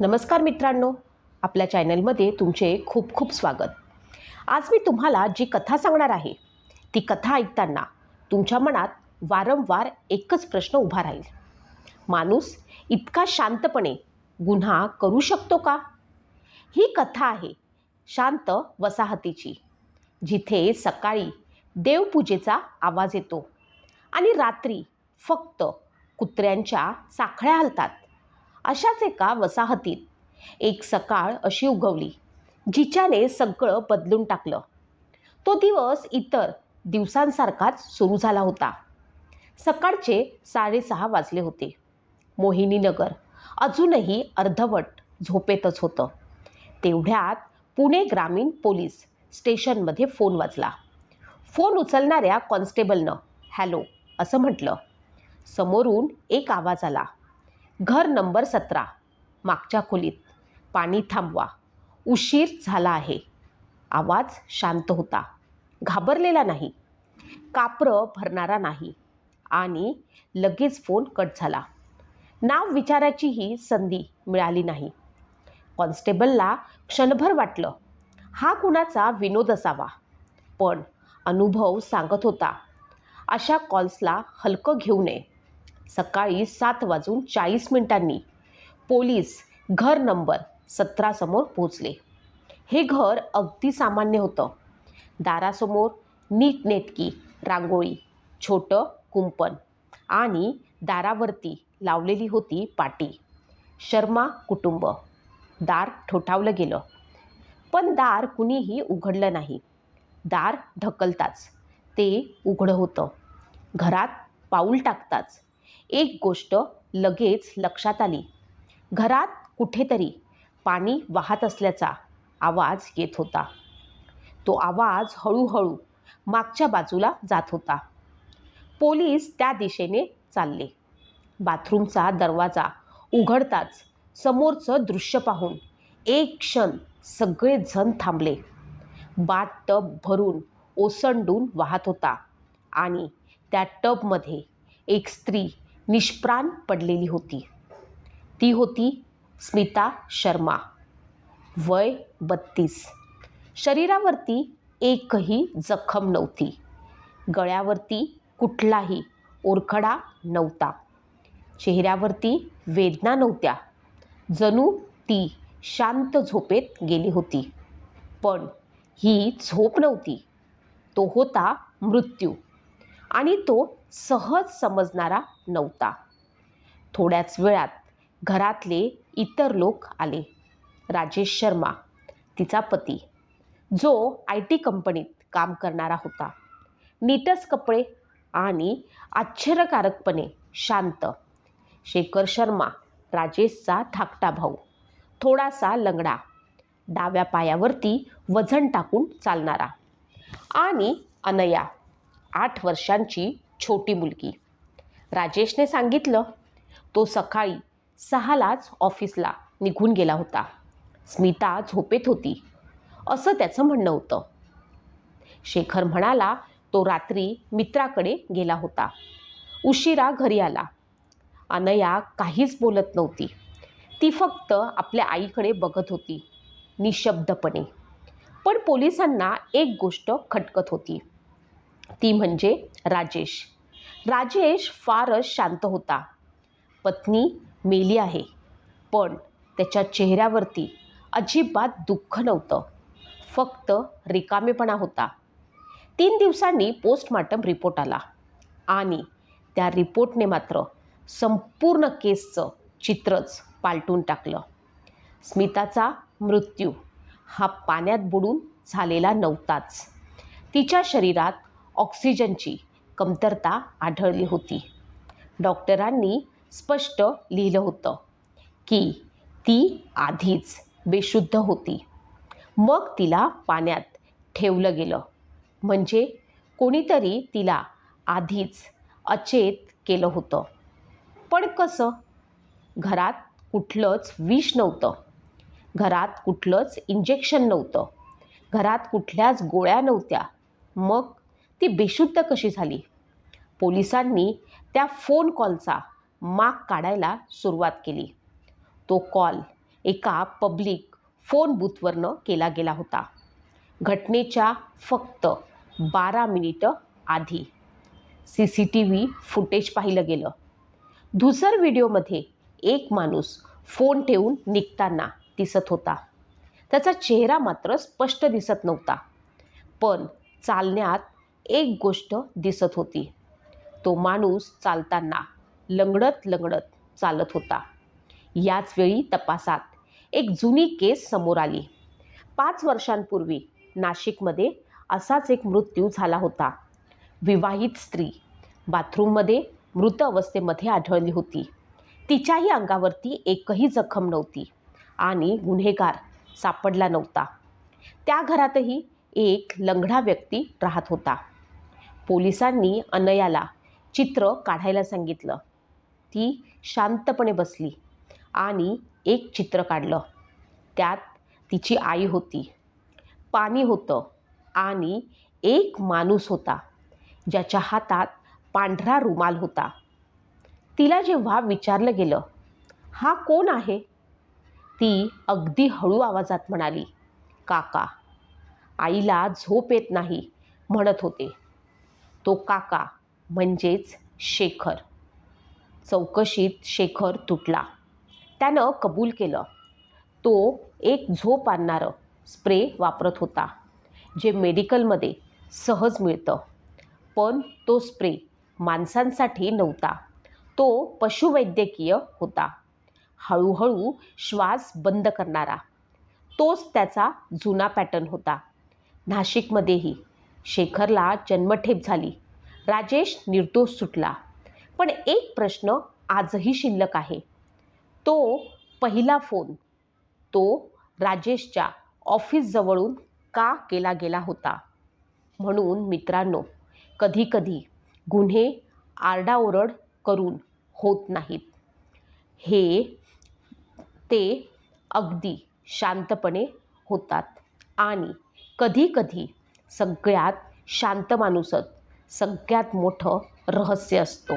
नमस्कार मित्रांनो. आपल्या चॅनलमध्ये तुमचे खूप खूप स्वागत. आज मी तुम्हाला जी कथा सांगणार आहे ती कथा ऐकताना तुमच्या मनात वारंवार एकच प्रश्न उभा राहील. माणूस इतका शांतपणे गुन्हा करू शकतो का? ही कथा आहे शांत वसाहतीची जिथे सकाळी देवपूजेचा आवाज येतो आणि रात्री फक्त कुत्र्यांच्या साखळ्या हलतात. अशाच एका वसाहतीत एक सकाळ अशी उगवली जिच्याने सगळं बदलून टाकलं. तो दिवस इतर दिवसांसारखाच सुरू झाला होता. सकाळचे साडेसहा वाजले होते. मोहिनीनगर अजूनही अर्धवट झोपेतच होतं. तेवढ्यात पुणे ग्रामीण पोलीस स्टेशनमध्ये फोन वाजला. फोन उचलणाऱ्या कॉन्स्टेबलनं हॅलो असं म्हटलं. समोरून एक आवाज आला. घर नंबर सतरा. मागच्या खोलीत. पाणी थांबवा. उशीर झाला आहे. आवाज शांत होता. घाबरलेला नाही. कापरं भरणारा नाही. आणि लगेच फोन कट झाला. नाव विचारायचीही संधी मिळाली नाही. कॉन्स्टेबलला क्षणभर वाटलं. हा कुणाचा विनोद असावा? पण अनुभव सांगत होता. अशा कॉल्सला हलकं घेऊ नये. सकाळी सात वाजून चाळीस मिनिटांनी पोलीस घर नंबर सतरासमोर पोहोचले. हे घर अगदी सामान्य होतं. दारासमोर नीटनेटकी रांगोळी छोटं कुंपण आणि दारावरती लावलेली होती पाटी. शर्मा कुटुंब. दार ठोठावलं गेलं. पण दार कुणीही उघडलं नाही. दार ढकलताच ते उघडं होतं. घरात पाऊल टाकताच एक गोष्ट लगेच लक्षात आली. घरात कुठेतरी पाणी वाहत असल्याचा आवाज येत होता. तो आवाज हळूहळू मागच्या बाजूला जात होता. पोलीस त्या दिशेने चालले. बाथरूमचा दरवाजा उघडताच समोरचं दृश्य पाहून एक क्षण सगळेजण थांबले. बात टब भरून ओसंडून वाहत होता आणि त्या टबमध्ये एक स्त्री निष्प्राण पडलेली होती. ती होती स्मिता शर्मा. वय बत्तीस. शरीरावरती एकही जखम नव्हती. गळ्यावरती कुठलाही ओरखडा नव्हता. चेहऱ्यावरती वेदना नव्हत्या. जणू ती शांत झोपेत गेली होती. पण ही झोप नव्हती. तो होता मृत्यू. आणि तो सहज समजणारा नव्हता. थोड्याच वेळात घरातले इतर लोक आले. राजेश शर्मा तिचा पती जो आय टी कंपनीत काम करणारा होता. नीटच कपडे आणि आश्चर्यकारकपणे शांत. शेखर शर्मा राजेशचा धाकटा भाऊ. थोडासा लंगडा. डाव्या पायावरती वजन टाकून चालणारा. आणि अनया आठ वर्षांची छोटी मुलगी. राजेशने सांगितलं तो सकाळी सहालाच ऑफिसला निघून गेला होता. स्मिता झोपेत होती. असं त्याचं म्हणणं होतं. शेखर म्हणाला तो रात्री मित्राकडे गेला होता. उशिरा घरी आला. अनया काहीच बोलत नव्हती. ती फक्त आपल्या आईकडे बघत होती निशब्दपणे. पण पोलिसांना एक गोष्ट खटकत होती. ती म्हणजे राजेश. राजेश फारच शांत होता. पत्नी मेली आहे पण त्याच्या चेहऱ्यावरती अजिबात दुःख नव्हतं. फक्त रिकामेपणा होता. तीन दिवसांनी पोस्टमार्टम रिपोर्ट आला आणि त्या रिपोर्टने मात्र संपूर्ण केसचं चित्रच पालटून टाकलं. स्मिताचा मृत्यू हा पाण्यात बुडून झालेला नव्हताच. तिच्या शरीरात ऑक्सिजनची कमतरता आढळली होती. डॉक्टरांनी स्पष्ट लिहिलं होतं की ती आधीच बेशुद्ध होती. मग तिला पाण्यात ठेवलं गेलं. म्हणजे कोणीतरी तिला आधीच अचेत केलं होतं. पण कसं? घरात कुठलंच विष नव्हतं. घरात कुठलंच इंजेक्शन नव्हतं. घरात कुठल्याच गोळ्या नव्हत्या. मग ती बेशुद्ध कशी झाली? पोलिसांनी त्या फोन कॉलचा माग काढायला सुरुवात केली. तो कॉल एका पब्लिक फोन बूथवरनं केला गेला होता. घटनेच्या फक्त बारा मिनिटं आधी C C T V footage पाहिलं गेलं. धुसर व्हिडिओमध्ये एक माणूस फोन ठेवून निघताना दिसत होता. त्याचा चेहरा मात्र स्पष्ट दिसत नव्हता. पण चालण्यात एक गोष्ट दिसत होती. तो माणूस चालताना लंगडत लंगडत चालत होता. याच वेळी तपासात एक जुनी केस समोर आली. पाच वर्षांपूर्वी नाशिकमध्ये असाच एक मृत्यू झाला होता. विवाहित स्त्री बाथरूममध्ये मृत अवस्थेमध्ये आढळली होती. तिच्याही अंगावरती एकही जखम नव्हती आणि गुन्हेगार सापडला नव्हता. त्या घरातही एक लंगडा व्यक्ती राहत होता. पोलिसांनी अनयाला चित्र काढायला सांगितलं. ती शांतपणे बसली आणि एक चित्र काढलं. त्यात तिची आई होती. पाणी होतं आणि एक माणूस होता. ज्याच्या हातात पांढरा रुमाल होता. तिला जेव्हा विचारलं गेलं हा कोण आहे? ती अगदी हळू आवाजात म्हणाली काका आईला झोप येत नाही म्हणत होते. तो काका म्हणजेच शेखर. चौकशीत शेखर तुटला. त्यानं कबूल केलं. तो एक झोप आणणारं स्प्रे वापरत होता जे मेडिकलमध्ये सहज मिळतं. पण तो स्प्रे माणसांसाठी नव्हता. तो पशुवैद्यकीय होता. हळूहळू श्वास बंद करणारा. तोच त्याचा जुना पॅटर्न होता. नाशिकमध्येही शेखरला जन्मठेप झाली. राजेश निर्दोष सुटला. पण एक प्रश्न आजही शिल्लक आहे. तो पहिला फोन. तो राजेशच्या ऑफिसजवळून का केला गेला होता? म्हणून मित्रांनो कधीकधी गुन्हे आरडाओरड करून होत नाहीत. हे ते अगदी शांतपणे होतात. आणि कधीकधी सगळ्यात शांत माणूसच सगळ्यात मोठं रहस्य असतो.